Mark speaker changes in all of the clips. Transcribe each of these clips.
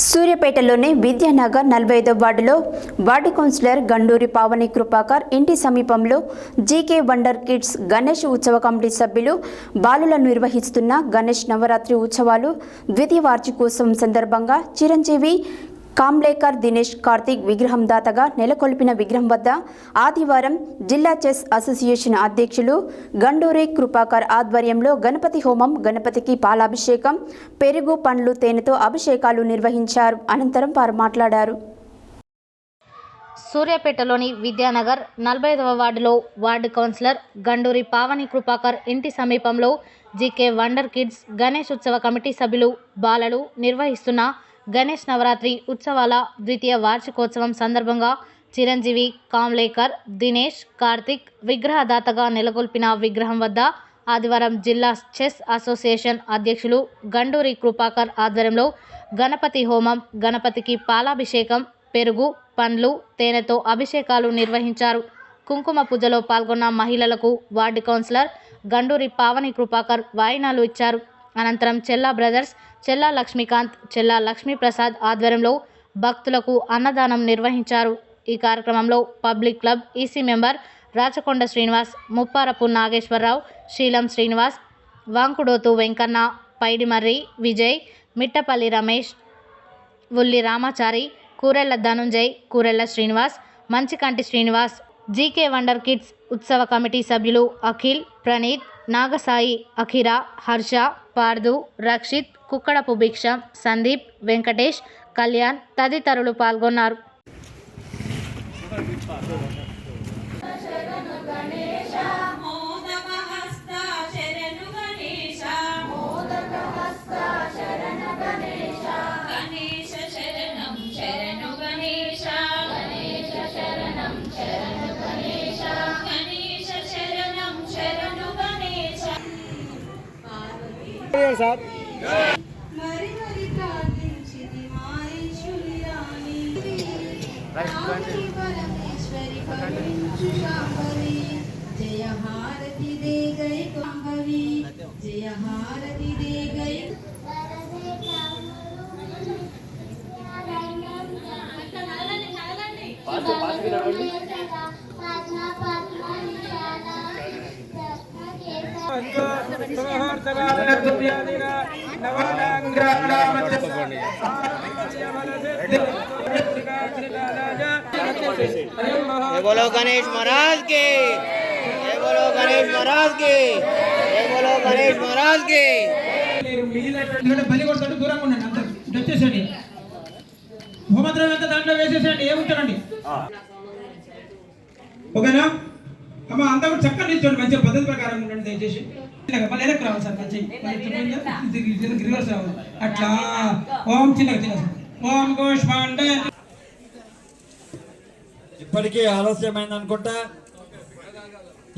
Speaker 1: సూర్యాపేటలోని విద్యానగర్ నలభై ఐదో వార్డులో వార్డు కౌన్సిలర్ గండూరి పావని కృపాకర్ ఇంటి సమీపంలో జీకే వండర్ కిడ్స్ గణేష్ ఉత్సవ కమిటీ సభ్యులు బాలులను నిర్వహిస్తున్న గణేష్ నవరాత్రి ఉత్సవాలు ద్వితీయ వార్షికోత్సవం సందర్భంగా చిరంజీవి కామ్లేకర్ దినేష్ కార్తీక్ విగ్రహం దాతగా నెలకొల్పిన విగ్రహం వద్ద ఆదివారం జిల్లా చెస్ అసోసియేషన్ అధ్యక్షులు గండూరి కృపాకర్ ఆధ్వర్యంలో గణపతి హోమం గణపతికి పాలాభిషేకం పెరుగు పండ్లు తేనెతో అభిషేకాలు నిర్వహించారు. అనంతరం వారు మాట్లాడారు.
Speaker 2: సూర్యాపేటలోని విద్యానగర్ నలభై ఐదవ వార్డులో వార్డు కౌన్సిలర్ గండూరి పావని కృపాకర్ ఇంటి సమీపంలో జీకే వండర్ కిడ్స్ గణేష్ ఉత్సవ కమిటీ సభ్యులు బాలలు నిర్వహిస్తున్న గణేష్ నవరాత్రి ఉత్సవాల ద్వితీయ వార్షికోత్సవం సందర్భంగా చిరంజీవి కామ్లేకర్ దినేష్ కార్తిక్ విగ్రహదాతగా నెలకొల్పిన విగ్రహం వద్ద ఆదివారం జిల్లా చెస్ అసోసియేషన్ అధ్యక్షులు గండూరి కృపాకర్ ఆధ్వర్యంలో గణపతి హోమం గణపతికి పాలాభిషేకం పెరుగు పండ్లు తేనెతో అభిషేకాలు నిర్వహించారు. కుంకుమ పూజలో పాల్గొన్న మహిళలకు వార్డు కౌన్సిలర్ గండూరి పావని కృపాకర్ వాయినాలు ఇచ్చారు. అనంతరం చెల్లా బ్రదర్స్ చెల్లా లక్ష్మీకాంత్ చెల్లా లక్ష్మీప్రసాద్ ఆధ్వర్యంలో భక్తులకు అన్నదానం నిర్వహించారు. ఈ కార్యక్రమంలో public club EC member Rachakonda Srinivas Mupparapu Nageswararao Seelam Srinivas Vankudothu Venkanna Paidimarri Vijay Mittapalli Ramesh Ulli Ramachari Kurella Dhanunjay Kurella Srinivas Manchikanti Srinivas GK wonder kids ఉత్సవ కమిటీ సభ్యులు అఖిల్ ప్రణీత్ నాగసాయి అఖిర హర్ష పార్దు రక్షిత్ కుక్కడపు భిక్ష సందీప్ వెంకటేష్ కళ్యాణ్ తదితరులు పాల్గొన్నారు.
Speaker 3: శాంభవి జయ హారతి దే గై కాంభవి జయ హారతి దే గై
Speaker 4: बोलो गणेश महाराज के जय बोलो गणेश महाराज के जय बोलो गणेश महाराज के
Speaker 5: మీరు మిగిలినటువంటి బలి కొడతాడు దూరంగా ఉండండి అంత ఇటు వచ్చేసండి హోమద్రవ్యం అంతా దాంట్లో వేసేసండి ఏముంటారండి ఓకేనా అమ్మ అంతా కూడా చక్కగా నిల్చోండి మంచిగా పద్ధతి ప్రకారం ఉండండి దయచేసి. మళ్ళీ వెనక్కి రావాలి సార్ మంచి రివర్స్ రావాలి అట్లా. ఓం చిన్నగా చిన్నగా ఓం గోష్మాండ
Speaker 6: ఇప్పటికీ ఆలస్యమైంది అనుకుంటా.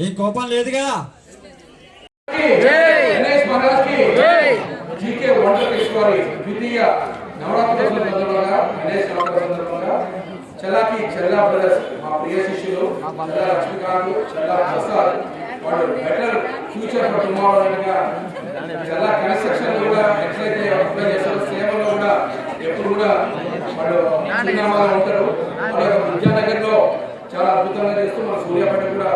Speaker 6: ఏం కోపం లేదుగా.
Speaker 7: ద్వితీయ నవరాత్రి సందర్భంగా గణేష్ నవరాత్రి సందర్భంగా. చెల్లాకి చల్లా బ్రదర్స్ మా ప్రియ శిష్యులు చల్లా లక్ష్మీకాంత్ చల్లా ప్రసాద్ వాళ్ళు బెటర్ ఫ్యూచర్ ఫర్ టుమారో అనగా చెల్లా కన్స్ట్రక్షన్ కూడా ఎట్లయితే అప్లై చేస్తారో సేవలో కూడా ఎప్పుడు కూడా వాళ్ళు చిరునామాలో ఉంటారు. అలాగే విద్యానగర్లో చాలా అద్భుతంగా చేస్తూ మన సూర్యాపేట కూడా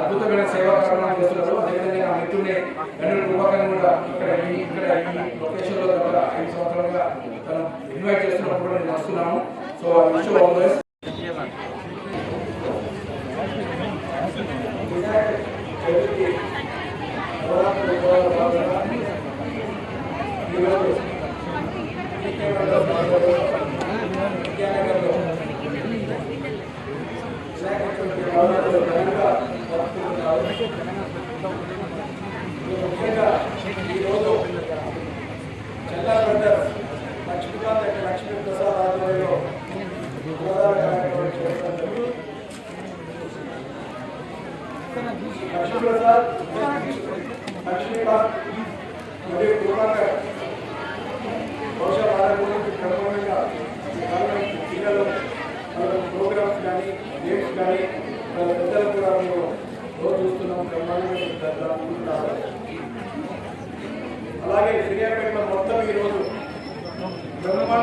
Speaker 7: అద్భుతమైన సేవా కార్యక్రమాలు చేస్తున్నారు. అదేవిధంగా నా మిత్రుని గణుడు కృపాకర్ కూడా ఇక్కడ ఈ ఇక్కడ ఈ లొకేషన్లో గత ఐదు సంవత్సరాలుగా తను ఇన్వైట్ చేస్తున్నప్పుడు నేను వస్తున్నాము. So so wish all the best ముఖ్యంగా ఈరోజు లక్ష్మీకాంత్ లక్ష్మీ ప్రసాద్ ఆధ్వర్యంలో లక్ష్మీప్రసాద్ లక్ష్మీకాంత్ మరియు కృపాకర్ బహుశా క్రమంగా ప్రోగ్రామ్స్ కానీ గేమ్స్ కానీ వాళ్ళ పెద్దలు కూడా మేము రోజు చూస్తున్నాం అలాగే సూర్యాపేటలో మొత్తం ఈరోజు బ్రహ్మాండ